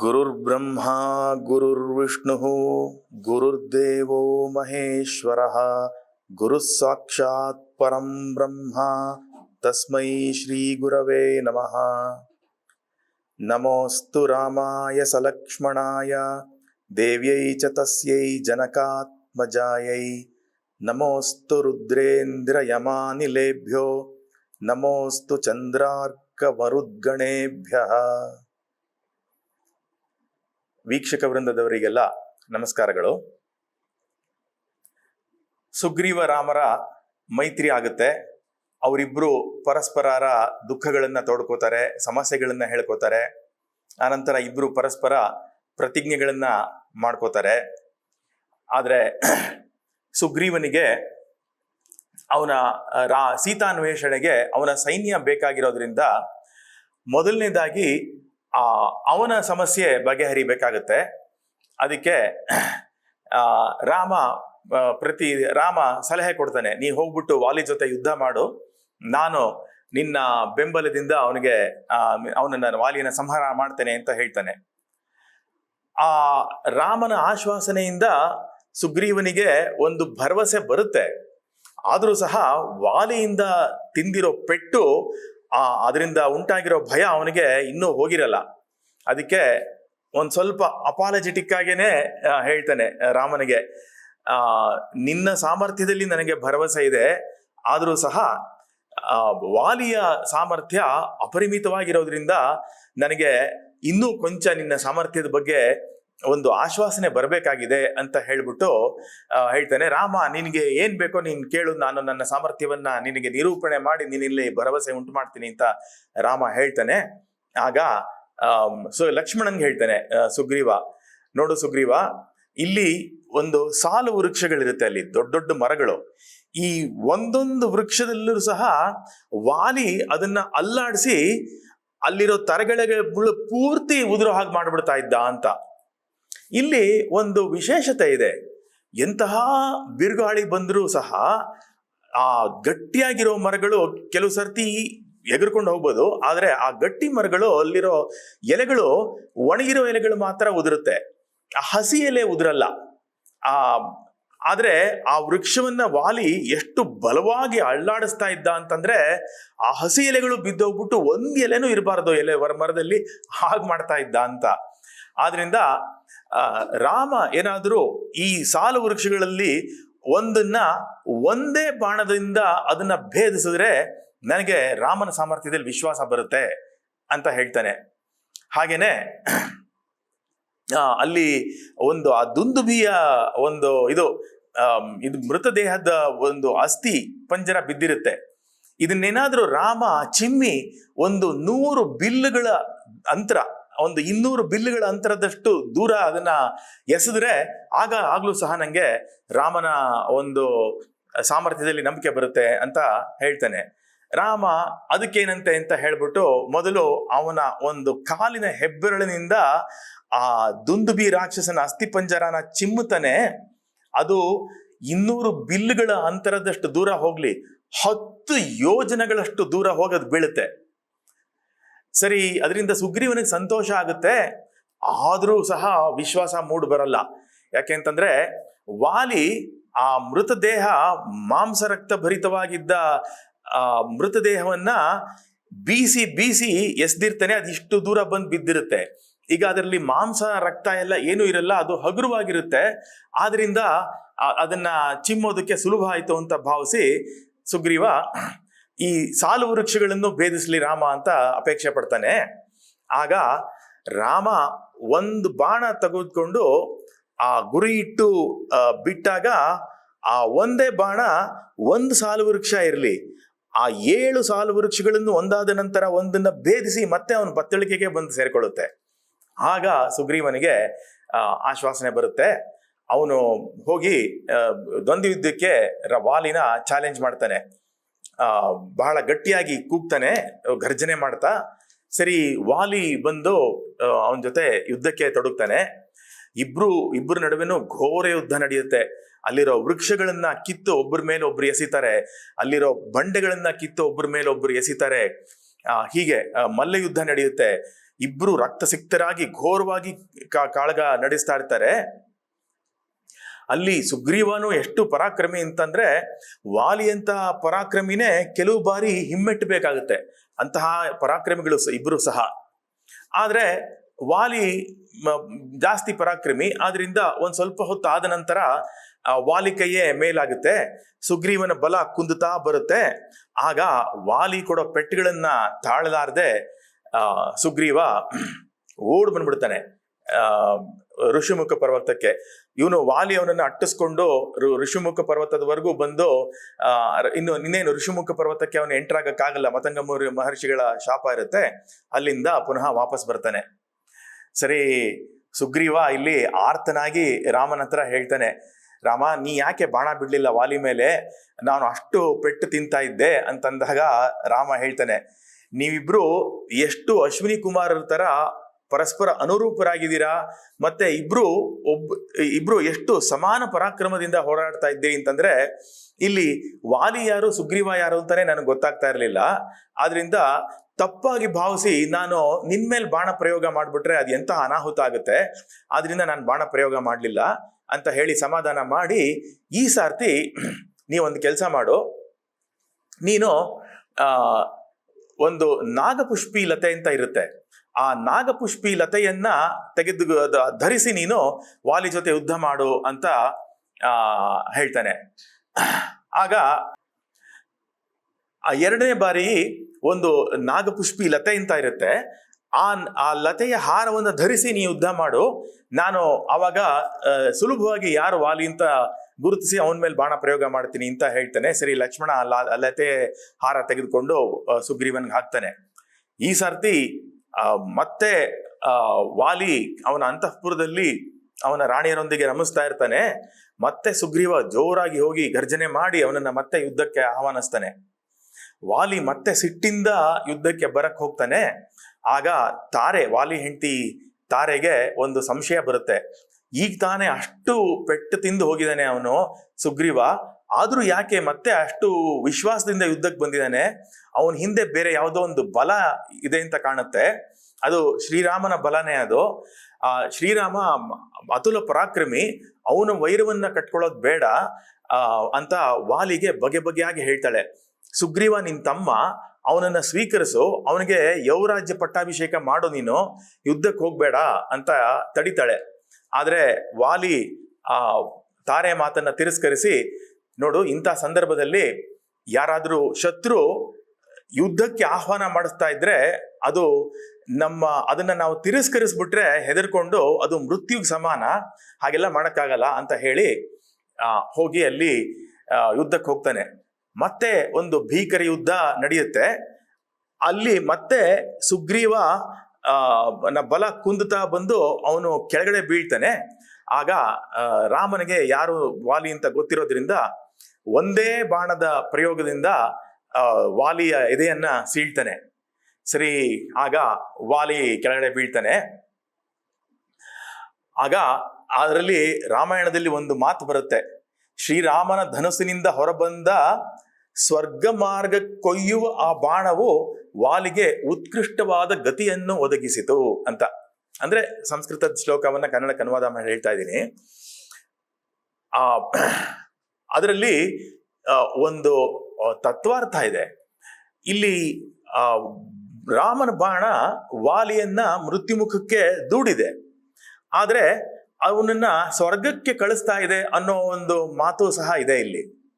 గురుర్బ్రహ్మా గురుర్విష్ణు గురుర్దేవో మహేశ్వర గురుః సాక్షాత్ పరం బ్రహ్మ తస్మై శ్రీగురవే నమ. నమోస్తు రామాయ సలక్ష్మణాయ దేవ్యై చ తస్యై జనకాత్మజాయై. నమోస్తు రుద్రేంద్రయమానిలేభ్యో నమోస్తు చంద్రార్కవరుద్గణేభ్య. ವೀಕ್ಷಕ ವೃಂದದವರಿಗೆಲ್ಲ ನಮಸ್ಕಾರಗಳು. ಸುಗ್ರೀವ ರಾಮರ ಮೈತ್ರಿ ಆಗುತ್ತೆ. ಅವರಿಬ್ರು ಪರಸ್ಪರರ ದುಃಖಗಳನ್ನ ತೋಡ್ಕೋತಾರೆ, ಸಮಸ್ಯೆಗಳನ್ನ ಹೇಳ್ಕೋತಾರೆ. ಆನಂತರ ಇಬ್ರು ಪರಸ್ಪರ ಪ್ರತಿಜ್ಞೆಗಳನ್ನ ಮಾಡ್ಕೋತಾರೆ. ಆದರೆ ಸುಗ್ರೀವನಿಗೆ ಅವನ ರಾ, ಸೀತಾನ್ವೇಷಣೆಗೆ ಅವನ ಸೈನ್ಯ ಬೇಕಾಗಿರೋದ್ರಿಂದ ಮೊದಲನೇದಾಗಿ ಆ, ಅವನ ಸಮಸ್ಯೆ ಬಗೆಹರಿಬೇಕಾಗತ್ತೆ. ಅದಕ್ಕೆ ರಾಮ ಪ್ರತಿ, ರಾಮ ಸಲಹೆ ಕೊಡ್ತಾನೆ, ನೀ ಹೋಗ್ಬಿಟ್ಟು ವಾಲಿ ಜೊತೆ ಯುದ್ಧ ಮಾಡು. ನಾನು ನಿನ್ನ ಬೆಂಬಲದಿಂದ ಅವನಿಗೆ ಅವನನ್ನ ವಾಲಿಯನ್ನ ಸಂಹಾರ ಮಾಡ್ತೇನೆ ಅಂತ ಹೇಳ್ತಾನೆ. ಆ, ರಾಮನ ಆಶ್ವಾಸನೆಯಿಂದ ಸುಗ್ರೀವನಿಗೆ ಒಂದು ಭರವಸೆ ಬರುತ್ತೆ. ಆದರೂ ಸಹ ವಾಲಿಯಿಂದ ತಿಂದಿರೋ ಪೆಟ್ಟು ಆ, ಅದರಿಂದ ಉಂಟಾಗಿರೋ ಭಯ ಅವನಿಗೆ ಇನ್ನೂ ಹೋಗಿರಲ್ಲ. ಅದಕ್ಕೆ ಒಂದು ಸ್ವಲ್ಪ ಅಪಾಲಜೆಟಿಕ್ ಆಗೇನೆ ಹೇಳ್ತಾನೆ ರಾಮನಿಗೆ. ಆ, ನಿನ್ನ ಸಾಮರ್ಥ್ಯದಲ್ಲಿ ನನಗೆ ಭರವಸೆ ಇದೆ. ಆದರೂ ಸಹ ವಾಲಿಯ ಸಾಮರ್ಥ್ಯ ಅಪರಿಮಿತವಾಗಿರೋದ್ರಿಂದ ನನಗೆ ಇನ್ನೂ ಕೊಂಚ ನಿನ್ನ ಸಾಮರ್ಥ್ಯದ ಬಗ್ಗೆ ಒಂದು ಆಶ್ವಾಸನೆ ಬರಬೇಕಾಗಿದೆ ಅಂತ ಹೇಳ್ಬಿಟ್ಟು ಹೇಳ್ತಾನೆ, ರಾಮ, ನಿನಗೆ ಏನ್ ಬೇಕೋ ನೀನ್ ಕೇಳು, ನಾನು ನನ್ನ ಸಾಮರ್ಥ್ಯವನ್ನ ನಿನಗೆ ನಿರೂಪಣೆ ಮಾಡಿ ನೀನಿಲ್ಲಿ ಭರವಸೆ ಉಂಟು ಮಾಡ್ತೀನಿ ಅಂತ ರಾಮ ಹೇಳ್ತಾನೆ. ಆಗ ಸೊ ಲಕ್ಷ್ಮಣನ್ಗೆ ಹೇಳ್ತಾನೆ ಸುಗ್ರೀವ. ನೋಡು ಸುಗ್ರೀವ, ಇಲ್ಲಿ ಒಂದು ಸಾಲು ವೃಕ್ಷಗಳಿರುತ್ತೆ ಅಲ್ಲಿ, ದೊಡ್ಡ ದೊಡ್ಡ ಮರಗಳು. ಈ ಒಂದೊಂದು ವೃಕ್ಷದಲ್ಲೂ ಸಹ ವಾಲಿ ಅದನ್ನ ಅಲ್ಲಾಡಿಸಿ, ಅಲ್ಲಿರೋ ತರಗಳಿಗೆ ಬುಳ- ಪೂರ್ತಿ ಉದುರೋ ಹಾಗೆ ಮಾಡ್ಬಿಡ್ತಾ ಇದ್ದ ಅಂತ. ಇಲ್ಲಿ ಒಂದು ವಿಶೇಷತೆ ಇದೆ. ಎಂತಹ ಬಿರುಗಾಳಿ ಬಂದರೂ ಸಹ ಆ ಗಟ್ಟಿಯಾಗಿರೋ ಮರಗಳು ಕೆಲವು ಸರ್ತಿ ಎಗರ್ಕೊಂಡು ಹೋಗ್ಬೋದು. ಆದರೆ ಆ ಗಟ್ಟಿ ಮರಗಳು ಅಲ್ಲಿರೋ ಎಲೆಗಳು ಒಣಗಿರೋ ಎಲೆಗಳು ಮಾತ್ರ ಉದುರುತ್ತೆ. ಆ ಹಸಿ ಎಲೆ ಉದುರಲ್ಲ. ಆ, ಆದರೆ ಆ ವೃಕ್ಷವನ್ನ ವಾಲಿ ಎಷ್ಟು ಬಲವಾಗಿ ಅಳ್ಳಾಡಿಸ್ತಾ ಇದ್ದ ಅಂತಂದ್ರೆ ಆ ಹಸಿ ಎಲೆಗಳು ಬಿದ್ದೋಗ್ಬಿಟ್ಟು ಒಂದು ಎಲೆನೂ ಇರಬಾರ್ದು ಎಲೆ ಮರದಲ್ಲಿ ಹಾಗೆ ಮಾಡ್ತಾ ಇದ್ದ ಅಂತ. ಆದ್ರಿಂದ ರಾಮ ಏನಾದರೂ ಈ ಸಾಲು ವೃಕ್ಷಗಳಲ್ಲಿ ಒಂದನ್ನ ಒಂದೇ ಬಾಣದಿಂದ ಅದನ್ನ ಭೇದಿಸಿದ್ರೆ ನನಗೆ ರಾಮನ ಸಾಮರ್ಥ್ಯದಲ್ಲಿ ವಿಶ್ವಾಸ ಬರುತ್ತೆ ಅಂತ ಹೇಳ್ತಾನೆ. ಹಾಗೇನೆ ಅಲ್ಲಿ ಒಂದು ಆ ದುಂದುಬಿಯ ಒಂದು ಇದು ಇದು ಮೃತದೇಹದ ಒಂದು ಅಸ್ಥಿ ಪಂಜರ ಬಿದ್ದಿರುತ್ತೆ. ಇದನ್ನೇನಾದರೂ ರಾಮ ಚಿಮ್ಮಿ ಒಂದು ನೂರು ಬಿಲ್ಲುಗಳ ಅಂತರ ಒಂದು ಇನ್ನೂರು ಬಿಲ್ಲುಗಳ ಅಂತರದಷ್ಟು ದೂರ ಅದನ್ನ ಎಸೆದ್ರೆ ಆಗ ಆಗ್ಲೂ ಸಹ ನಂಗೆ ರಾಮನ ಒಂದು ಸಾಮರ್ಥ್ಯದಲ್ಲಿ ನಂಬಿಕೆ ಬರುತ್ತೆ ಅಂತ ಹೇಳ್ತಾನೆ. ರಾಮ ಅದಕ್ಕೇನಂತೆ ಅಂತ ಹೇಳ್ಬಿಟ್ಟು ಮೊದಲು ಅವನ ಒಂದು ಕಾಲಿನ ಹೆಬ್ಬೆರಳಿನಿಂದ ಆ ದುಂದುಬಿ ರಾಕ್ಷಸನ ಅಸ್ಥಿಪಂಜರನ ಚಿಮ್ಮುತ್ತಾನೆ. ಅದು ಇನ್ನೂರು ಬಿಲ್ಲುಗಳ ಅಂತರದಷ್ಟು ದೂರ ಹೋಗ್ಲಿ, ಹತ್ತು ಯೋಜನೆಗಳಷ್ಟು ದೂರ ಹೋಗೋದು ಬೀಳುತ್ತೆ. ಸರಿ, ಅದರಿಂದ ಸುಗ್ರೀವನಿಗೆ ಸಂತೋಷ ಆಗುತ್ತೆ. ಆದರೂ ಸಹ ವಿಶ್ವಾಸ ಮೂಡ್ ಬರಲ್ಲ. ಯಾಕೆಂತಂದ್ರೆ ವಾಲಿ ಆ ಮೃತದೇಹ ಮಾಂಸರಕ್ತ ಭರಿತವಾಗಿದ್ದ, ಆ ಮೃತದೇಹವನ್ನ ಬೀಸಿ ಬೀಸಿ ಎಸ್ದಿರ್ತಾನೆ, ಅದಿಷ್ಟು ದೂರ ಬಂದು ಬಿದ್ದಿರುತ್ತೆ. ಈಗ ಅದರಲ್ಲಿ ಮಾಂಸ, ರಕ್ತ ಎಲ್ಲ ಏನೂ ಇರಲ್ಲ, ಅದು ಹಗುರವಾಗಿರುತ್ತೆ. ಆದ್ರಿಂದ ಅದನ್ನ ಚಿಮ್ಮೋದಕ್ಕೆ ಸುಲಭ ಆಯ್ತು ಅಂತ ಭಾವಿಸಿ ಸುಗ್ರೀವ ಈ ಸಾಲು ವೃಕ್ಷಗಳನ್ನು ಭೇದಿಸ್ಲಿ ರಾಮ ಅಂತ ಅಪೇಕ್ಷೆ ಪಡ್ತಾನೆ. ಆಗ ರಾಮ ಒಂದು ಬಾಣ ತೆಗೆದುಕೊಂಡು ಆ ಗುರಿ ಇಟ್ಟು ಬಿಟ್ಟಾಗ ಆ ಒಂದೇ ಬಾಣ ಒಂದು ಸಾಲು ವೃಕ್ಷ ಇರಲಿ. ಆ ಏಳು ಸಾಲು ವೃಕ್ಷಗಳನ್ನು ಒಂದಾದ ನಂತರ ಒಂದನ್ನ ಭೇದಿಸಿ ಮತ್ತೆ ಅವನು ಬತ್ತಳಿಕೆಗೆ ಬಂದು ಸೇರಿಕೊಳ್ಳುತ್ತೆ. ಆಗ ಸುಗ್ರೀವನಿಗೆ ಆಶ್ವಾಸನೆ ಬರುತ್ತೆ. ಅವನು ಹೋಗಿ ದ್ವಂದ್ವ ಯುದ್ಧಕ್ಕೆ ವಾಲಿನ ಚಾಲೆಂಜ್ ಮಾಡ್ತಾನೆ. ಬಹಳ ಗಟ್ಟಿಯಾಗಿ ಕೂಗ್ತಾನೆ, ಗರ್ಜನೆ ಮಾಡ್ತಾ, ಸರಿ, ವಾಲಿ ಬಂದು ಅವನ ಜೊತೆ ಯುದ್ಧಕ್ಕೆ ತೊಡಗ್ತಾನೆ. ಇಬ್ರು ಇಬ್ಬರ ನಡುವೆನೂ ಘೋರ ಯುದ್ಧ ನಡೆಯುತ್ತೆ. ಅಲ್ಲಿರೋ ವೃಕ್ಷಗಳನ್ನ ಕಿತ್ತು ಒಬ್ಬರ ಮೇಲೆ ಒಬ್ರು ಎಸಿತಾರೆ. ಅಲ್ಲಿರೋ ಬಂಡೆಗಳನ್ನ ಕಿತ್ತು ಒಬ್ಬರ ಮೇಲೆ ಒಬ್ರು ಎಸಿತಾರೆ. ಹೀಗೆ ಮಲ್ಲ ಯುದ್ಧ ನಡೆಯುತ್ತೆ. ಇಬ್ರು ರಕ್ತಸಿಕ್ತರಾಗಿ ಘೋರವಾಗಿ ಕಾಳಗ ನಡೆಸ್ತಾ ಇರ್ತಾರೆ. ಅಲ್ಲಿ ಸುಗ್ರೀವನು ಎಷ್ಟು ಪರಾಕ್ರಮಿ ಅಂತಂದ್ರೆ ಅಂತ ಪರಾಕ್ರಮಿನೇ ಕೆಲವು ಬಾರಿ ಹಿಮ್ಮೆಟ್ಟಬೇಕಾಗುತ್ತೆ. ಅಂತಹ ಪರಾಕ್ರಮಿಗಳು ಇಬ್ಬರು ಸಹ. ಆದರೆ ವಾಲಿ ಜಾಸ್ತಿ ಪರಾಕ್ರಮಿ, ಆದ್ರಿಂದ ಒಂದು ಸ್ವಲ್ಪ ಹೊತ್ತು ಆದ ನಂತರ ವಾಲಿ ಕೈಯೇ ಮೇಲಾಗುತ್ತೆ, ಸುಗ್ರೀವನ ಬಲ ಕುಂದುತ್ತಾ ಬರುತ್ತೆ. ಆಗ ವಾಲಿ ಕೊಡೋ ಪೆಟ್ಟುಗಳನ್ನ ತಾಳಲಾರದೆ ಸುಗ್ರೀವ ಓಡ್ ಬಂದ್ಬಿಡ್ತಾನೆ. ಋಷಿಮುಖ ಪರ್ವತಕ್ಕೆ. ಇವನು ವಾಲಿ ಅವನನ್ನು ಅಟ್ಟಿಸ್ಕೊಂಡು ಋಷಿಮುಖ ಪರ್ವತದವರೆಗೂ ಬಂದು ಇನ್ನು ಇನ್ನೇನು ಋಷಿಮುಖ ಪರ್ವತಕ್ಕೆ ಅವನು ಎಂಟರ್ ಆಗಕ್ಕಾಗಲ್ಲ ಮತಂಗ ಮುರಿ- ಮಹರ್ಷಿಗಳ ಶಾಪ ಇರುತ್ತೆ, ಅಲ್ಲಿಂದ ಪುನಃ ವಾಪಸ್ ಬರ್ತಾನೆ. ಸರಿ, ಸುಗ್ರೀವ ಇಲ್ಲಿ ಆರ್ತನಾಗಿ ರಾಮನ ಹತ್ರ ಹೇಳ್ತಾನೆ, ರಾಮ, ನೀ ಯಾಕೆ ಬಾಣ ಬಿಡ್ಲಿಲ್ಲ ವಾಲಿ ಮೇಲೆ? ನಾನು ಅಷ್ಟು ಪೆಟ್ಟು ತಿಂತಾ ಇದ್ದೆ, ಅಂತಂದಾಗ ರಾಮ ಹೇಳ್ತಾನೆ, ನೀವಿಬ್ರು ಎಷ್ಟು ಅಶ್ವಿನಿ ಕುಮಾರರ ತರ ಪರಸ್ಪರ ಅನುರೂಪರಾಗಿದ್ದೀರಾ? ಮತ್ತೆ ಇಬ್ರು ಒಬ್ಬ ಇಬ್ರು ಎಷ್ಟು ಸಮಾನ ಪರಾಕ್ರಮದಿಂದ ಹೋರಾಡ್ತಾ ಇದ್ದೀರಿ ಅಂತಂದ್ರೆ, ಇಲ್ಲಿ ವಾಲಿ ಯಾರು, ಸುಗ್ರೀವ ಯಾರು ಅಂತಾನೆ ನನಗೆ ಗೊತ್ತಾಗ್ತಾ ಇರಲಿಲ್ಲ. ಆದ್ರಿಂದ ತಪ್ಪಾಗಿ ಭಾವಿಸಿ ನಾನು ನಿನ್ ಮೇಲೆ ಬಾಣ ಪ್ರಯೋಗ ಮಾಡಿಬಿಟ್ರೆ ಅದು ಎಂತಹ ಅನಾಹುತ ಆಗುತ್ತೆ. ಆದ್ರಿಂದ ನಾನು ಬಾಣ ಪ್ರಯೋಗ ಮಾಡಲಿಲ್ಲ ಅಂತ ಹೇಳಿ ಸಮಾಧಾನ ಮಾಡಿ, ಈ ಸಾರ್ತಿ ನೀವೊಂದು ಕೆಲಸ ಮಾಡು. ನೀನು ಒಂದು ನಾಗಪುಷ್ಪಿ ಲತೆ ಅಂತ ಇರುತ್ತೆ. ಆ ನಾಗಪುಷ್ಪಿ ಲತೆಯನ್ನ ತೆಗೆದು ಧರಿಸಿ ನೀನು ವಾಲಿ ಜೊತೆ ಯುದ್ಧ ಮಾಡು ಅಂತ, ಆ, ಹೇಳ್ತಾನೆ. ಆಗ ಆ ಎರಡನೇ ಬಾರಿ ಒಂದು ನಾಗಪುಷ್ಪಿ ಲತೆ ಅಂತ ಇರುತ್ತೆ. ಆ ಆ ಲತೆಯ ಹಾರವನ್ನು ಧರಿಸಿ ನೀ ಯುದ್ಧ ಮಾಡು. ನಾನು ಅವಾಗ ಸುಲಭವಾಗಿ ಯಾರು ವಾಲಿ ಅಂತ ಗುರುತಿಸಿ ಅವನ ಮೇಲೆ ಬಾಣ ಪ್ರಯೋಗ ಮಾಡ್ತೀನಿ ಅಂತ ಹೇಳ್ತಾನೆ. ಸರಿ, ಲಕ್ಷ್ಮಣ ಲತೆ ಹಾರ ತೆಗೆದುಕೊಂಡು ಸುಗ್ರೀವನ್ಗೆ ಹಾಕ್ತಾನೆ. ಈ ಸರ್ತಿ ಮತ್ತೆ ವಾಲಿ ಅವನ ಅಂತಃಪುರದಲ್ಲಿ ಅವನ ರಾಣಿಯರೊಂದಿಗೆ ರಮಿಸ್ತಾ ಇರ್ತಾನೆ. ಮತ್ತೆ ಸುಗ್ರೀವ ಜೋರಾಗಿ ಹೋಗಿ ಗರ್ಜನೆ ಮಾಡಿ ಅವನನ್ನ ಮತ್ತೆ ಯುದ್ಧಕ್ಕೆ ಆಹ್ವಾನಿಸ್ತಾನೆ. ವಾಲಿ ಮತ್ತೆ ಸಿಟ್ಟಿಂದ ಯುದ್ಧಕ್ಕೆ ಬರಕ್ ಹೋಗ್ತಾನೆ. ಆಗ ತಾರೆ, ವಾಲಿ ಹೆಂಡತಿ ತಾರೆಗೆ ಒಂದು ಸಂಶಯ ಬರುತ್ತೆ. ಈಗ ತಾನೇ ಅಷ್ಟು ಪೆಟ್ಟು ತಿಂದು ಹೋಗಿದ್ದಾನೆ ಅವನು ಸುಗ್ರೀವ. ಆದ್ರೂ ಯಾಕೆ ಮತ್ತೆ ಅಷ್ಟು ವಿಶ್ವಾಸದಿಂದ ಯುದ್ಧಕ್ಕೆ ಬಂದಿದ್ದಾನೆ? ಅವನ ಹಿಂದೆ ಬೇರೆ ಯಾವುದೋ ಒಂದು ಬಲ ಇದೆ ಅಂತ ಕಾಣುತ್ತೆ. ಅದು ಶ್ರೀರಾಮನ ಬಲನೇ ಅದು. ಆ, ಶ್ರೀರಾಮ ಅತುಲ ಪರಾಕ್ರಮಿ, ಅವನ ವೈರವನ್ನ ಕಟ್ಕೊಳ್ಳೋದು ಬೇಡ ಅಂತ ವಾಲಿಗೆ ಬಗೆ ಬಗೆಯಾಗಿ ಹೇಳ್ತಾಳೆ. ಸುಗ್ರೀವ ನಿನ್ ತಮ್ಮ, ಅವನನ್ನ ಸ್ವೀಕರಿಸು, ಅವನಿಗೆ ಯೌರಾಜ್ಯ ಪಟ್ಟಾಭಿಷೇಕ ಮಾಡೋ ನೀನು, ಯುದ್ಧಕ್ಕೆ ಹೋಗ್ಬೇಡ ಅಂತ ತಡಿತಾಳೆ. ಆದ್ರೆ ವಾಲಿ, ಆ ತಾರೆ ಮಾತನ್ನ ತಿರಸ್ಕರಿಸಿ ನೋಡು, ಇಂಥ ಸಂದರ್ಭದಲ್ಲಿ ಯಾರಾದರೂ ಶತ್ರು ಯುದ್ಧಕ್ಕೆ ಆಹ್ವಾನ ಮಾಡಿಸ್ತಾ ಇದ್ರೆ ಅದು ನಮ್ಮ, ಅದನ್ನ ನಾವು ತಿರಸ್ಕರಿಸ್ಬಿಟ್ರೆ ಹೆದರ್ಕೊಂಡು ಅದು ಮೃತ್ಯುಗೆ ಸಮಾನ, ಹಾಗೆಲ್ಲ ಮಾಡೋಕ್ಕಾಗಲ್ಲ ಅಂತ ಹೇಳಿ ಹೋಗಿ ಅಲ್ಲಿ ಯುದ್ಧಕ್ಕೆ ಹೋಗ್ತಾನೆ. ಮತ್ತೆ ಒಂದು ಭೀಕರ ಯುದ್ಧ ನಡೆಯುತ್ತೆ. ಅಲ್ಲಿ ಮತ್ತೆ ಸುಗ್ರೀವ ಬಲ ಕುಂದುತ್ತಾ ಬಂದು ಅವನು ಕೆಳಗಡೆ ಬೀಳ್ತಾನೆ. ಆಗ ರಾಮನಿಗೆ ಯಾರು ವಾಲಿ ಅಂತ ಗೊತ್ತಿರೋದ್ರಿಂದ ಒಂದೇ ಬಾಣದ ಪ್ರಯೋಗದಿಂದ ವಾಲಿಯ ಎದೆಯನ್ನ ಸೀಳ್ತಾನೆ. ಸರಿ, ಆಗ ವಾಲಿ ಕೆಳಗಡೆ ಬೀಳ್ತಾನೆ. ಆಗ ಅದರಲ್ಲಿ ರಾಮಾಯಣದಲ್ಲಿ ಒಂದು ಮಾತು ಬರುತ್ತೆ. ಶ್ರೀರಾಮನ ಧನಸ್ಸಿನಿಂದ ಹೊರಬಂದ ಸ್ವರ್ಗ ಮಾರ್ಗ ಕೊಯ್ಯುವ ಆ ಬಾಣವು ವಾಲಿಗೆ ಉತ್ಕೃಷ್ಟವಾದ ಗತಿಯನ್ನು ಒದಗಿಸಿತು ಅಂತ. ಅಂದ್ರೆ ಸಂಸ್ಕೃತ ಶ್ಲೋಕವನ್ನ ಕನ್ನಡಕ್ಕೆ ಅನುವಾದ ಮಾಡಿ ಹೇಳ್ತಾ ಇದ್ದೀನಿ. ಆ ಅದರಲ್ಲಿ ಒಂದು ತತ್ವಾರ್ಥ ಇದೆ. ಇಲ್ಲಿ ರಾಮನ ಬಾಣ ವಾಲಿಯನ್ನ ಮೃತ್ಯುಮುಖಕ್ಕೆ ದೂಡಿದೆ. ಆದರೆ, ಅವನನ್ನ ಸ್ವರ್ಗಕ್ಕೆ ಕಳಿಸ್ತಾ ಇದೆ ಅನ್ನೋ ಒಂದು ಮಾತು ಸಹ ಇದೆ ಇಲ್ಲಿ.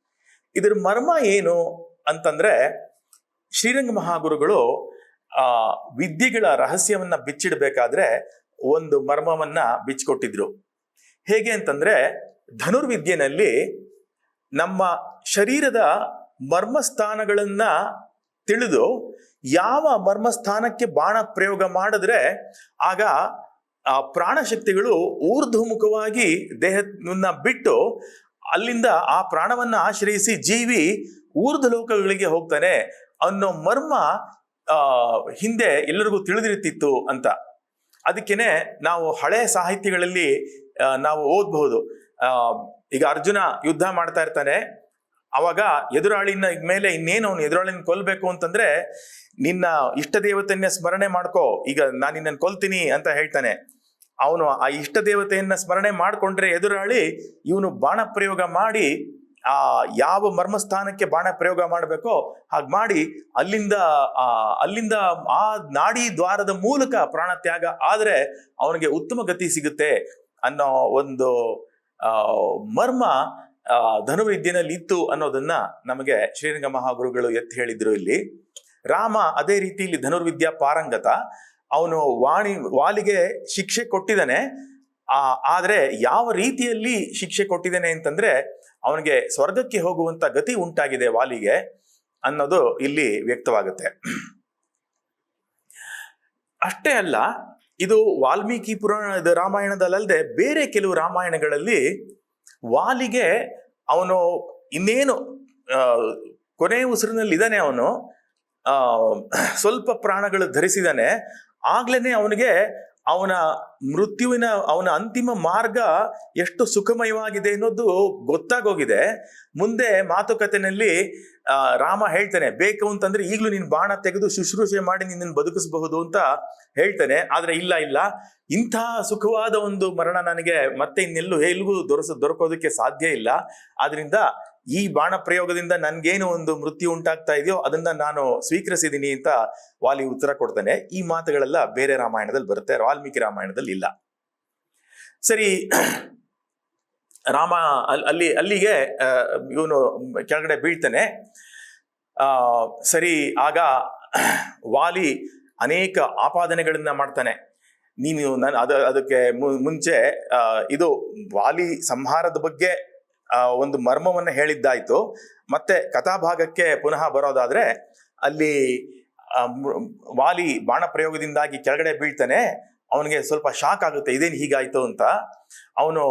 ಇದರ ಮರ್ಮ ಏನು ಅಂತಂದ್ರೆ, ಶ್ರೀರಂಗ ಮಹಾಗುರುಗಳು, ಆ, ವಿದ್ಯೆಗಳ ರಹಸ್ಯವನ್ನ ಬಿಚ್ಚಿಡಬೇಕಾದ್ರೆ ಒಂದು ಮರ್ಮವನ್ನ ಬಿಚ್ಚಿಕೊಟ್ಟಿದ್ರು ಹೇಗೆ ಅಂತಂದ್ರೆ, ಧನುರ್ವಿದ್ಯೆನಲ್ಲಿ ನಮ್ಮ ಶರೀರದ ಮರ್ಮಸ್ಥಾನಗಳನ್ನ ತಿಳಿದು ಯಾವ ಮರ್ಮಸ್ಥಾನಕ್ಕೆ ಬಾಣ ಪ್ರಯೋಗ ಮಾಡಿದ್ರೆ ಆಗ ಆ ಪ್ರಾಣಶಕ್ತಿಗಳು ಊರ್ಧ್ವಮುಖವಾಗಿ ದೇಹವನ್ನ ಬಿಟ್ಟು ಅಲ್ಲಿಂದ ಆ ಪ್ರಾಣವನ್ನ ಆಶ್ರಯಿಸಿ ಜೀವಿ ಊರ್ಧ್ವ ಲೋಕಗಳಿಗೆ ಹೋಗ್ತಾನೆ ಅನ್ನೋ ಮರ್ಮ ಹಿಂದೆ ಎಲ್ಲರಿಗೂ ತಿಳಿದಿರ್ತಿತ್ತು ಅಂತ. ಅದಕ್ಕೇನೆ ನಾವು ಹಳೆ ಸಾಹಿತ್ಯಗಳಲ್ಲಿ ನಾವು ಓದಬಹುದು. ಈಗ ಅರ್ಜುನ ಯುದ್ಧ ಮಾಡ್ತಾ ಇರ್ತಾನೆ. ಅವಾಗ ಎದುರಾಳಿನ ಮೇಲೆ ಇನ್ನೇನು ಅವನು ಎದುರಾಳಿನ ಕೊಲ್ಬೇಕು ಅಂತಂದ್ರೆ, ನಿನ್ನ ಇಷ್ಟ ದೇವತೆಯನ್ನ ಸ್ಮರಣೆ ಮಾಡ್ಕೋ, ಈಗ ನಾನು ನಿನ್ನನ್ನು ಕೊಲ್ತೀನಿ ಅಂತ ಹೇಳ್ತಾನೆ. ಅವನು ಆ ಇಷ್ಟ ದೇವತೆಯನ್ನ ಸ್ಮರಣೆ ಮಾಡಿಕೊಂಡ್ರೆ ಎದುರಾಳಿ ಇವನು ಬಾಣ ಪ್ರಯೋಗ ಮಾಡಿ, ಆ, ಯಾವ ಮರ್ಮಸ್ಥಾನಕ್ಕೆ ಬಾಣ ಪ್ರಯೋಗ ಮಾಡಬೇಕೋ ಹಾಗೆ ಮಾಡಿ ಅಲ್ಲಿಂದ ಅಲ್ಲಿಂದ ಆ ನಾಡಿ ದ್ವಾರದ ಮೂಲಕ ಪ್ರಾಣ ತ್ಯಾಗ ಆದರೆ ಅವನಿಗೆ ಉತ್ತಮ ಗತಿ ಸಿಗುತ್ತೆ ಅನ್ನೋ ಒಂದು ಮರ್ಮ ಧನುವಿದ್ಯೆನಲ್ಲಿ ಇತ್ತು ಅನ್ನೋದನ್ನ ನಮಗೆ ಶ್ರೀರಂಗ ಮಹಾಗುರುಗಳು ಎತ್ತಿ ಹೇಳಿದ್ರು ಇಲ್ಲಿ. ರಾಮ ಅದೇ ರೀತಿ ಇಲ್ಲಿ ಧನುರ್ವಿದ್ಯಾ ಪಾರಂಗತ. ಅವನು ವಾಣಿ, ವಾಲಿಗೆ ಶಿಕ್ಷೆ ಕೊಟ್ಟಿದ್ದಾನೆ. ಆ, ಆದ್ರೆ ಯಾವ ರೀತಿಯಲ್ಲಿ ಶಿಕ್ಷೆ ಕೊಟ್ಟಿದ್ದಾನೆ ಅಂತಂದ್ರೆ ಅವನಿಗೆ ಸ್ವರ್ಗಕ್ಕೆ ಹೋಗುವಂತ ಗತಿ ಉಂಟಾಗಿದೆ ವಾಲಿಗೆ ಅನ್ನೋದು ಇಲ್ಲಿ ವ್ಯಕ್ತವಾಗುತ್ತೆ. ಅಷ್ಟೇ ಅಲ್ಲ ಇದು ವಾಲ್ಮೀಕಿ ಪುರಾಣ, ಇದು ರಾಮಾಯಣದಲ್ಲದೆ ಬೇರೆ ಕೆಲವು ರಾಮಾಯಣಗಳಲ್ಲಿ ವಾಲಿಗೆ ಅವನು ಇನ್ನೇನು ಕೊನೆಯ ಕೊನೆ ಉಸಿರಿನಲ್ಲಿ ಇದ್ದಾನೆ ಅವನು ಸ್ವಲ್ಪ ಪ್ರಾಣಗಳು ಧರಿಸಿದಾನೆ ಆಗ್ಲೇನೆ ಅವನಿಗೆ ಅವನ ಮೃತ್ಯುವಿನ ಅವನ ಅಂತಿಮ ಮಾರ್ಗ ಎಷ್ಟು ಸುಖಮಯವಾಗಿದೆ ಅನ್ನೋದು ಗೊತ್ತಾಗೋಗಿದೆ. ಮುಂದೆ ಮಾತುಕತೆಯಲ್ಲಿ ರಾಮ ಹೇಳ್ತಾನೆ, ಬೇಕು ಅಂತಂದ್ರೆ ಈಗಲೂ ನೀನು ಬಾಣ ತೆಗೆದು ಶುಶ್ರೂಷೆ ಮಾಡಿ ನಿನ್ನನ್ನು ಬದುಕಿಸಬಹುದು ಅಂತ ಹೇಳ್ತಾನೆ. ಆದರೆ ಇಲ್ಲ ಇಲ್ಲ. ಇಂಥ ಸುಖವಾದ ಒಂದು ಮರಣ ನನಗೆ ಮತ್ತೆ ಇನ್ನೆಲ್ಲೂ ಎಲ್ಲಿಗೂ ದೊರಸ, ದೊರಕೋದಕ್ಕೆ ಸಾಧ್ಯ ಇಲ್ಲ. ಆದ್ರಿಂದ ಈ ಬಾಣ ಪ್ರಯೋಗದಿಂದ ನನ್ಗೇನು ಒಂದು ಮೃತ್ಯು ಉಂಟಾಗ್ತಾ ಇದೆಯೋ ಅದನ್ನ ನಾನು ಸ್ವೀಕರಿಸಿದ್ದೀನಿ ಅಂತ ವಾಲಿ ಉತ್ತರ ಕೊಡ್ತಾನೆ. ಈ ಮಾತುಗಳೆಲ್ಲ ಬೇರೆ ರಾಮಾಯಣದಲ್ಲಿ ಬರುತ್ತೆ. ವಾಲ್ಮೀಕಿ ರಾಮಾಯಣದಲ್ಲಿ ಇಲ್ಲ. ಸರಿ, ರಾಮ ಅಲ್- ಅಲ್ಲಿ, ಅಲ್ಲಿಗೆ ಇವನು ಕೆಳಗಡೆ ಬೀಳ್ತಾನೆ. ಆ, ಸರಿ, ಆಗ ವಾಲಿ ಅನೇಕ ಆಪಾದನೆಗಳನ್ನ ಮಾಡ್ತಾನೆ. ನೀನು ನಾನು, ಅದ, ಅದಕ್ಕೆ ಮುಂಚೆ ಇದು ವಾಲಿ ಸಂಹಾರದ ಬಗ್ಗೆ ಒಂದು ಮರ್ಮವನ್ನು ಹೇಳಿದ್ದಾಯಿತು. ಮತ್ತೆ ಕಥಾಭಾಗಕ್ಕೆ ಪುನಃ ಬರೋದಾದರೆ ಅಲ್ಲಿ ವಾಲಿ ಬಾಣ ಪ್ರಯೋಗದಿಂದಾಗಿ ಕೆಳಗಡೆ ಬೀಳ್ತಾನೆ. ಅವನಿಗೆ ಸ್ವಲ್ಪ ಶಾಕ್ ಆಗುತ್ತೆ. ಇದೇನು ಹೀಗಾಯಿತು ಅಂತ. ಅವನು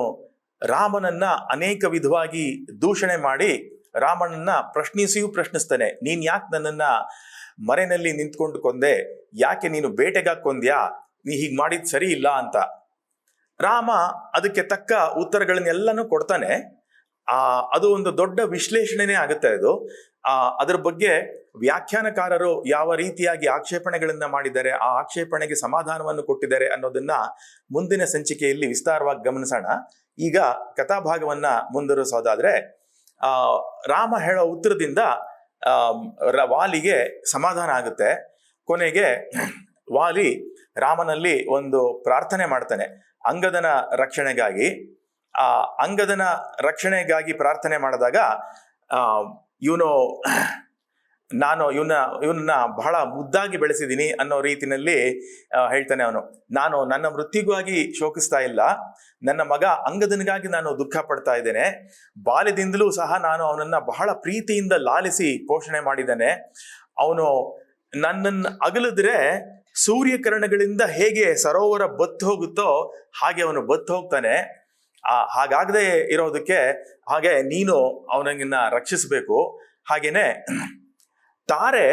ರಾಮನನ್ನ ಅನೇಕ ವಿಧವಾಗಿ ದೂಷಣೆ ಮಾಡಿ ರಾಮನನ್ನ ಪ್ರಶ್ನಿಸಿಯೂ ಪ್ರಶ್ನಿಸ್ತಾನೆ. ನೀನ್ ಯಾಕೆ ನನ್ನನ್ನ ಮರೆನಲ್ಲಿ ನಿಂತ್ಕೊಂಡು ಕೊಂದೆ ಯಾಕೆ ನೀನು ಬೇಟೆಗಾಗಿ ಕೊಂದ್ಯಾ ನೀ ಹೀಗೆ ಮಾಡಿದ್ ಸರಿ ಇಲ್ಲ ಅಂತ. ರಾಮ ಅದಕ್ಕೆ ತಕ್ಕ ಉತ್ತರಗಳನ್ನೆಲ್ಲನೂ ಕೊಡ್ತಾನೆ. ಆ, ಅದು ಒಂದು ದೊಡ್ಡ ವಿಶ್ಲೇಷಣೆನೇ ಆಗುತ್ತೆ ಅದು. ಆ, ಅದರ ಬಗ್ಗೆ ವ್ಯಾಖ್ಯಾನಕಾರರು ಯಾವ ರೀತಿಯಾಗಿ ಆಕ್ಷೇಪಣೆಗಳನ್ನ ಮಾಡಿದ್ದಾರೆ, ಆ ಆಕ್ಷೇಪಣೆಗೆ ಸಮಾಧಾನವನ್ನು ಕೊಟ್ಟಿದ್ದಾರೆ ಅನ್ನೋದನ್ನ ಮುಂದಿನ ಸಂಚಿಕೆಯಲ್ಲಿ ವಿಸ್ತಾರವಾಗಿ ಗಮನಿಸೋಣ. ಈಗ ಕಥಾಭಾಗವನ್ನ ಮುಂದುವರಿಸೋದಾದ್ರೆ, ಆ, ರಾಮ ಹೇಳೋ ಉತ್ತರದಿಂದ ವಾಲಿಗೆ ಸಮಾಧಾನ ಆಗುತ್ತೆ. ಕೊನೆಗೆ ವಾಲಿ ರಾಮನಲ್ಲಿ ಒಂದು ಪ್ರಾರ್ಥನೆ ಮಾಡ್ತಾನೆ, ಅಂಗದನ ರಕ್ಷಣೆಗಾಗಿ. ಆ ಅಂಗದನ ರಕ್ಷಣೆಗಾಗಿ ಪ್ರಾರ್ಥನೆ ಮಾಡಿದಾಗ ಇವನು, ನಾನು ಇವನ ಇವನ್ನ ಬಹಳ ಮುದ್ದಾಗಿ ಬೆಳೆಸಿದ್ದೀನಿ ಅನ್ನೋ ರೀತಿನಲ್ಲಿ ಹೇಳ್ತಾನೆ ಅವನು. ನಾನು ನನ್ನ ಮೃತ್ಯುಗಾಗಿ ಶೋಕಿಸ್ತಾ ಇಲ್ಲ. ನನ್ನ ಮಗ ಅಂಗದನಿಗಾಗಿ ನಾನು ದುಃಖ ಪಡ್ತಾ ಇದ್ದೇನೆ. ಬಾಲ್ಯದಿಂದಲೂ ಸಹ ನಾನು ಅವನನ್ನ ಬಹಳ ಪ್ರೀತಿಯಿಂದ ಲಾಲಿಸಿ ಪೋಷಣೆ ಮಾಡಿದ್ದಾನೆ. ಅವನು ನನ್ನನ್ನು ಅಗಲಿದ್ರೆ ಸೂರ್ಯಕಿರಣಗಳಿಂದ ಹೇಗೆ ಸರೋವರ ಬತ್ತು ಹೋಗುತ್ತೋ ಹಾಗೆ ಅವನು ಬತ್ತು ಹೋಗ್ತಾನೆ. ಆ, ಹಾಗಾಗದೆ ಇರೋದಕ್ಕೆ ಹಾಗೆ ನೀನು ಅವನನ್ನ ರಕ್ಷಿಸಬೇಕು. ಹಾಗೇನೆ ತಾರೆ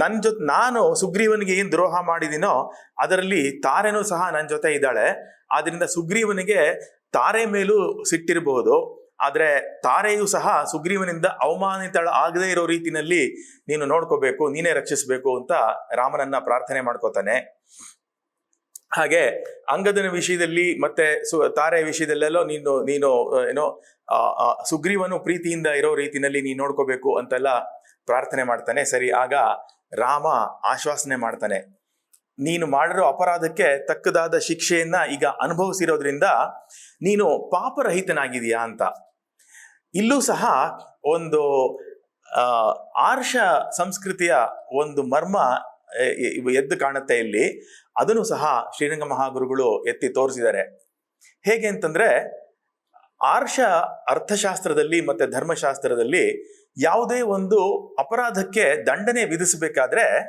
ನನ್ನ ಜೊತೆ, ನಾನು ಸುಗ್ರೀವನಿಗೆ ಏನು ದ್ರೋಹ ಮಾಡಿದಿನೋ ಅದರಲ್ಲಿ ತಾರೆನೂ ಸಹ ನನ್ನ ಜೊತೆ ಇದ್ದಾಳೆ. ಆದ್ರಿಂದ ಸುಗ್ರೀವನಿಗೆ ತಾರೆ ಮೇಲೂ ಸಿಟ್ಟಿರಬಹುದು. ಆದರೆ ತಾರೆಯೂ ಸಹ ಸುಗ್ರೀವನಿಂದ ಅವಮಾನಿತಳ ಆಗದೇ ಇರೋ ರೀತಿಯಲ್ಲಿ ನೀನು ನೋಡ್ಕೋಬೇಕು, ನೀನೇ ರಕ್ಷಿಸಬೇಕು ಅಂತ ರಾಮನನ್ನ ಪ್ರಾರ್ಥನೆ ಮಾಡ್ಕೋತಾನೆ. ಹಾಗೆ ಅಂಗದನ ವಿಷಯದಲ್ಲಿ ಮತ್ತೆ ಸು ತಾರೆ ವಿಷಯದಲ್ಲೆಲ್ಲೋ ನೀನು ನೀನು ಏನೋ ಸುಗ್ರೀವನು ಪ್ರೀತಿಯಿಂದ ಇರೋ ರೀತಿನಲ್ಲಿ ನೀನು ನೋಡ್ಕೋಬೇಕು ಅಂತೆಲ್ಲ ಪ್ರಾರ್ಥನೆ ಮಾಡ್ತಾನೆ. ಸರಿ, ಆಗ ರಾಮ ಆಶ್ವಾಸನೆ ಮಾಡ್ತಾನೆ. ನೀನು ಮಾಡಿರೋ ಅಪರಾಧಕ್ಕೆ ತಕ್ಕದಾದ ಶಿಕ್ಷೆಯನ್ನ ಈಗ ಅನುಭವಿಸಿರೋದ್ರಿಂದ ನೀನು ಪಾಪರಹಿತನಾಗಿದೀಯಾ ಅಂತ. ಇಲ್ಲೂ ಸಹ ಒಂದು ಆರ್ಷ ಸಂಸ್ಕೃತಿಯ ಒಂದು ಮರ್ಮ ಎದ್ದು ಕಾಣುತ್ತೆ ಇಲ್ಲಿ. ಅದನ್ನು ಸಹ ಶ್ರೀರಂಗ ಮಹಾಗುರುಗಳು ಎತ್ತಿ ತೋರಿಸಿದ್ದಾರೆ. ಹೇಗೆ ಅಂತಂದ್ರೆ, ಆರ್ಷ ಅರ್ಥಶಾಸ್ತ್ರದಲ್ಲಿ ಮತ್ತೆ ಧರ್ಮಶಾಸ್ತ್ರದಲ್ಲಿ ಯಾವುದೇ ಒಂದು ಅಪರಾಧಕ್ಕೆ ದಂಡನೆ ವಿಧಿಸಬೇಕಾದ್ರೆ,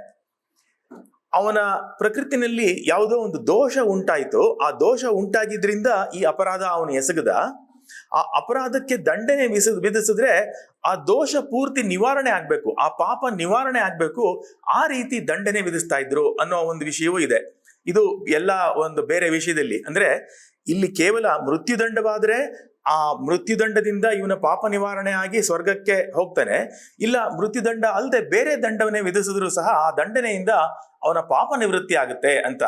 ಅವನ ಪ್ರಕೃತಿನಲ್ಲಿ ಯಾವುದೋ ಒಂದು ದೋಷ ಉಂಟಾಯಿತು. ಆ ದೋಷ ಉಂಟಾಗಿದ್ರಿಂದ ಈ ಅಪರಾಧ ಅವನು ಎಸಗದ. ಆ ಅಪರಾಧಕ್ಕೆ ದಂಡನೆ ವಿಸ, ವಿಧಿಸಿದ್ರೆ ಆ ದೋಷ ಪೂರ್ತಿ ನಿವಾರಣೆ ಆಗ್ಬೇಕು. ಆ ಪಾಪ ನಿವಾರಣೆ ಆಗ್ಬೇಕು. ಆ ರೀತಿ ದಂಡನೆ ವಿಧಿಸ್ತಾ ಇದ್ರು ಅನ್ನೋ ಒಂದು ವಿಷಯವೂ ಇದೆ. ಇದು ಎಲ್ಲ ಒಂದು ಬೇರೆ ವಿಷಯದಲ್ಲಿ ಅಂದ್ರೆ ಇಲ್ಲಿ ಕೇವಲ ಮೃತ್ಯುದಂಡವಾದ್ರೆ ಆ ಮೃತ್ಯುದಂಡದಿಂದ ಇವನ ಪಾಪ ನಿವಾರಣೆ ಆಗಿ ಸ್ವರ್ಗಕ್ಕೆ ಹೋಗ್ತಾನೆ. ಇಲ್ಲ, ಮೃತ್ಯುದಂಡ ಅಲ್ಲದೆ ಬೇರೆ ದಂಡವನ್ನೇ ವಿಧಿಸಿದ್ರು ಸಹ ಆ ದಂಡನೆಯಿಂದ ಅವನ ಪಾಪ ನಿವೃತ್ತಿ ಆಗುತ್ತೆ ಅಂತ.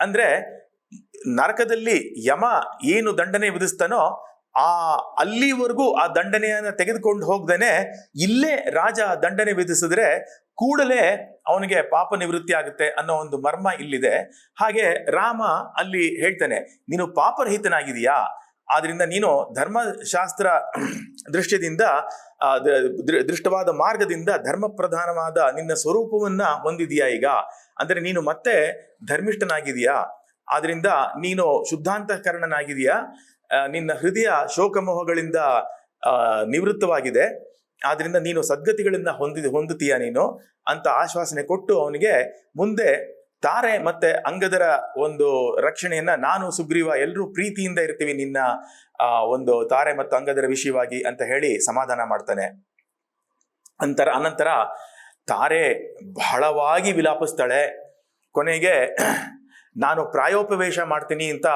ಅಂದ್ರೆ ನರಕದಲ್ಲಿ ಯಮ ಏನು ದಂಡನೆ ವಿಧಿಸ್ತಾನೋ ಆ ಅಲ್ಲಿವರೆಗೂ ಆ ದಂಡನೆಯನ್ನು ತೆಗೆದುಕೊಂಡು ಹೋಗ್ದೇನೆ ಇಲ್ಲೇ ರಾಜ ದಂಡನೆ ವಿಧಿಸಿದ್ರೆ ಕೂಡಲೇ ಅವನಿಗೆ ಪಾಪ ನಿವೃತ್ತಿ ಆಗುತ್ತೆ ಅನ್ನೋ ಒಂದು ಮರ್ಮ ಇಲ್ಲಿದೆ. ಹಾಗೆ ರಾಮ ಅಲ್ಲಿ ಹೇಳ್ತಾನೆ ನೀನು ಪಾಪರಹಿತನಾಗಿದೀಯಾ ಆದ್ರಿಂದ ನೀನು ಧರ್ಮಶಾಸ್ತ್ರ ದೃಷ್ಟ್ಯದಿಂದ ಆ, ದೃಷ್ಟವಾದ ಮಾರ್ಗದಿಂದ ಧರ್ಮ ಪ್ರಧಾನವಾದ ನಿನ್ನ ಸ್ವರೂಪವನ್ನ ಹೊಂದಿದೀಯಾ ಈಗ? ಅಂದ್ರೆ ನೀನು ಮತ್ತೆ ಧರ್ಮಿಷ್ಠನಾಗಿದೀಯಾ ಆದ್ರಿಂದ ನೀನು ಶುದ್ಧಾಂತಕರಣನಾಗಿದೀಯಾ ನಿನ್ನ ಹೃದಯ ಶೋಕಮೋಹಗಳಿಂದ ನಿವೃತ್ತವಾಗಿದೆ. ಆದ್ರಿಂದ ನೀನು ಸದ್ಗತಿಗಳನ್ನ ಹೊಂದಿ, ಹೊಂದುತ್ತೀಯ ನೀನು? ಅಂತ ಆಶ್ವಾಸನೆ ಕೊಟ್ಟು ಅವನಿಗೆ ಮುಂದೆ ತಾರೆ ಮತ್ತೆ ಅಂಗದರ ಒಂದು ರಕ್ಷಣೆಯನ್ನ ನಾನು ಸುಗ್ರೀವ ಎಲ್ಲರೂ ಪ್ರೀತಿಯಿಂದ ಇರ್ತೀವಿ ನಿನ್ನ ಒಂದು ತಾರೆ ಮತ್ತು ಅಂಗದರ ವಿಷಯವಾಗಿ ಅಂತ ಹೇಳಿ ಸಮಾಧಾನ ಮಾಡ್ತಾನೆ. ಅಂತರ, ಅನಂತರ ತಾರೆ ಬಹಳವಾಗಿ ವಿಲಾಪಿಸ್ತಾಳೆ. ಕೊನೆಗೆ ನಾನು ಪ್ರಾಯೋಪವೇಶ ಮಾಡ್ತೀನಿ ಅಂತ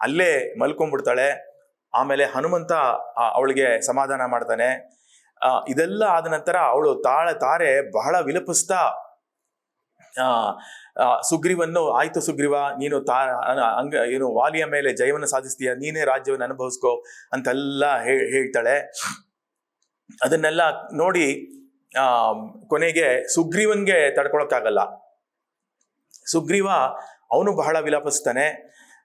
ಅಲ್ಲೇ ಮಲ್ಕೊಂಡ್ಬಿಡ್ತಾಳೆ. ಆಮೇಲೆ ಹನುಮಂತ ಅವಳಿಗೆ ಸಮಾಧಾನ ಮಾಡ್ತಾನೆ. ಇದೆಲ್ಲ ಆದ ನಂತರ ಅವಳು ತಾಳ ತಾರೆ ಬಹಳ ವಿಲಪಿಸ್ತಾ ಆ, ಸುಗ್ರೀವನ್ನು ಆಯ್ತು ಸುಗ್ರೀವ ನೀನು ತಾ ಅಂಗ ಏನು ವಾಲಿಯ ಮೇಲೆ ಜಯವನ್ನು ಸಾಧಿಸ್ತೀಯ ನೀನೇ ರಾಜ್ಯವನ್ನು ಅನುಭವಿಸ್ಕೋ ಅಂತೆಲ್ಲ ಹೇಳ್ತಾಳೆ. ಅದನ್ನೆಲ್ಲ ನೋಡಿ ಆ ಕೊನೆಗೆ ಸುಗ್ರೀವನ್ಗೆ ತಡ್ಕೊಳಕ್ಕಾಗಲ್ಲ. ಸುಗ್ರೀವ ಅವನು ಬಹಳ ವಿಲಾಪಿಸ್ತಾನೆ.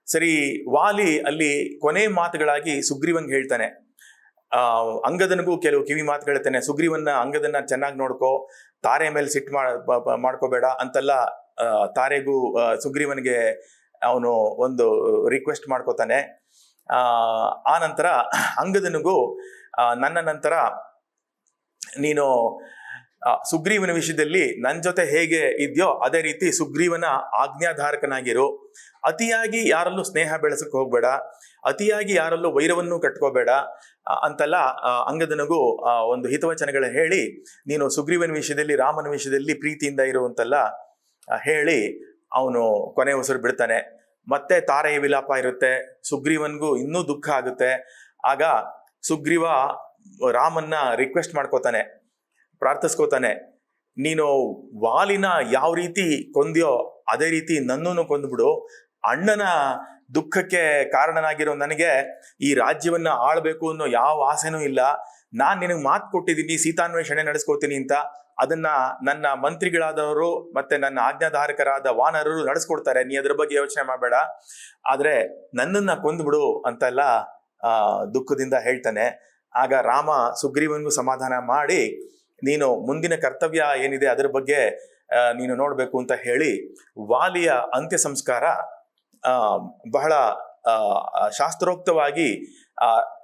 ಸರಿ ವಾಲಿ ಅಲ್ಲಿ ಕೊನೆ ಮಾತುಗಳಾಗಿ ಸುಗ್ರೀವನ್ಗೆ ಹೇಳ್ತಾನೆ. ಆ, ಅಂಗದನಿಗೂ ಕೆಲವು ಕಿವಿ ಮಾತು ಹೇಳ್ತೇನೆ. ಸುಗ್ರೀವನ್ನ ಅಂಗದನ್ನ ಚೆನ್ನಾಗಿ ನೋಡ್ಕೋ, ತಾರೆ ಮೇಲೆ ಬ- ಮಾಡ್ಕೋಬೇಡ ಅಂತೆಲ್ಲ ತಾರೆಗೂ ಸುಗ್ರೀವನಿಗೆ ಅವನು ಒಂದು ರಿಕ್ವೆಸ್ಟ್ ಮಾಡ್ಕೋತಾನೆ. ಆ ನಂತರ ಅಂಗದನಿಗೂ ನನ್ನ ನಂತರ ನೀನು ಸುಗ್ರೀವನ ವಿಷಯದಲ್ಲಿ ನನ್ನ ಜೊತೆ ಹೇಗೆ ಇದೆಯೋ ಅದೇ ರೀತಿ ಸುಗ್ರೀವನ ಆಜ್ಞಾಧಾರಕನಾಗಿರು. ಅತಿಯಾಗಿ ಯಾರಲ್ಲೂ ಸ್ನೇಹ ಬೆಳೆಸಕ್ಕೆ ಹೋಗ್ಬೇಡ, ಅತಿಯಾಗಿ ಯಾರಲ್ಲೂ ವೈರವನ್ನು ಕಟ್ಕೋಬೇಡ ಅಂತೆಲ್ಲ ಅಂಗದನಿಗೂ ಒಂದು ಹಿತವಚನಗಳ ಹೇಳಿ, ನೀನು ಸುಗ್ರೀವನ ವಿಷಯದಲ್ಲಿ ರಾಮನ ವಿಷಯದಲ್ಲಿ ಪ್ರೀತಿಯಿಂದ ಇರುವಂತೆಲ್ಲ ಹೇಳಿ ಅವನು ಕೊನೆ ಉಸಿರು ಬಿಡ್ತಾನೆ. ಮತ್ತೆ ತಾರೆಯ ವಿಲಾಪ ಇರುತ್ತೆ, ಸುಗ್ರೀವನ್ಗೂ ಇನ್ನೂ ದುಃಖ ಆಗುತ್ತೆ. ಆಗ ಸುಗ್ರೀವ ರಾಮನ್ನ ರಿಕ್ವೆಸ್ಟ್ ಮಾಡ್ಕೋತಾನೆ, ಪ್ರಾರ್ಥಿಸ್ಕೋತಾನೆ, ನೀನು ವಾಲಿನ ಯಾವ ರೀತಿ ಕೊಂದ್ಯೋ, ಅದೇ ರೀತಿ ನನ್ನನ್ನು ಕೊಂದ್ಬಿಡು ಅಣ್ಣನ ದುಃಖಕ್ಕೆ ಕಾರಣನಾಗಿರೋ ನನಗೆ ಈ ರಾಜ್ಯವನ್ನ ಆಳ್ಬೇಕು ಅನ್ನೋ ಯಾವ ಆಸೆನೂ ಇಲ್ಲ. ನಾನ್ ನಿನಗೆ ಮಾತು ಕೊಟ್ಟಿದ್ದೀನಿ ಸೀತಾನ್ವೇಷಣೆ ನಡೆಸ್ಕೊತೀನಿ ಅಂತ ಅದನ್ನ ನನ್ನ ಮಂತ್ರಿಗಳಾದವರು ಮತ್ತೆ ನನ್ನ ಆಜ್ಞಾಧಾರಕರಾದ ವಾನರರು ನಡೆಸ್ಕೊಡ್ತಾರೆ. ನೀ ಅದ್ರ ಬಗ್ಗೆ ಯೋಚನೆ ಮಾಡಬೇಡ. ಆದ್ರೆ ನನ್ನನ್ನ ಕೊಂದ್ಬಿಡು ಅಂತೆಲ್ಲ, ಆ, ದುಃಖದಿಂದ ಹೇಳ್ತಾನೆ. ಆಗ ರಾಮ ಸುಗ್ರೀವನ್ಗೂ ಸಮಾಧಾನ ಮಾಡಿ, ನೀನು ಮುಂದಿನ ಕರ್ತವ್ಯ ಏನಿದೆ ಅದರ ಬಗ್ಗೆ ನೀನು ನೋಡ್ಬೇಕು ಅಂತ ಹೇಳಿ ವಾಲಿಯ ಅಂತ್ಯ ಸಂಸ್ಕಾರ ಬಹಳ ಶಾಸ್ತ್ರೋಕ್ತವಾಗಿ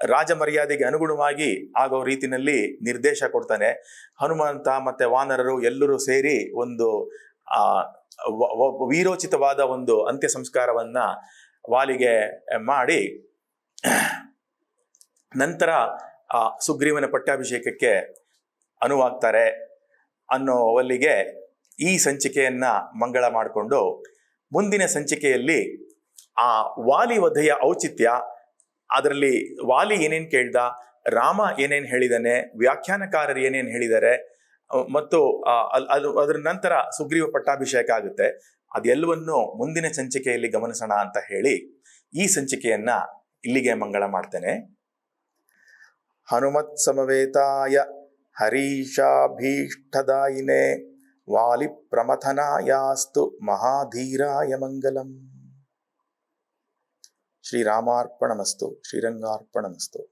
ರಾಜ ಮರ್ಯಾದೆಗೆ ಅನುಗುಣವಾಗಿ ಆಗೋ ರೀತಿಯಲ್ಲಿ ನಿರ್ದೇಶ ಕೊಡ್ತಾನೆ. ಹನುಮಂತ ಮತ್ತೆ ವಾನರರು ಎಲ್ಲರೂ ಸೇರಿ ಒಂದು ವೀರೋಚಿತವಾದ ಒಂದು ಅಂತ್ಯ ಸಂಸ್ಕಾರವನ್ನ ವಾಲಿಗೆ ಮಾಡಿ, ನಂತರ ಸುಗ್ರೀವನ ಪಟ್ಟಾಭಿಷೇಕಕ್ಕೆ ಅನುವಾಗ್ತಾರೆ ಅನ್ನೋವಲ್ಲಿಗೆ ಈ ಸಂಚಿಕೆಯನ್ನ ಮಂಗಳ ಮಾಡಿಕೊಂಡು ಮುಂದಿನ ಸಂಚಿಕೆಯಲ್ಲಿ ಆ ವಾಲಿ ವಧೆಯ ಔಚಿತ್ಯ, ಅದರಲ್ಲಿ ವಾಲಿ ಏನೇನು ಕೇಳ್ದ, ರಾಮ ಏನೇನು ಹೇಳಿದಾನೆ, ವ್ಯಾಖ್ಯಾನಕಾರರು ಏನೇನು ಹೇಳಿದ್ದಾರೆ ಮತ್ತು ಅದು, ಅದರ ನಂತರ ಸುಗ್ರೀವ ಪಟ್ಟಾಭಿಷೇಕ ಆಗುತ್ತೆ. ಅದೆಲ್ಲವನ್ನು ಮುಂದಿನ ಸಂಚಿಕೆಯಲ್ಲಿ ಗಮನಿಸೋಣ ಅಂತ ಹೇಳಿ ಈ ಸಂಚಿಕೆಯನ್ನ ಇಲ್ಲಿಗೆ ಮಂಗಳ ಮಾಡ್ತೇನೆ. ಹನುಮತ್ ಸಮವೇತಾಯ ಹರೀಶಾಭೀಷ್ಟದಾಯಿನೇ వాలి ప్రమథనాయాస్తు మహాధీరాయ మంగళం. శ్రీరామార్పణమస్తు శ్రీరంగార్పణమస్తు.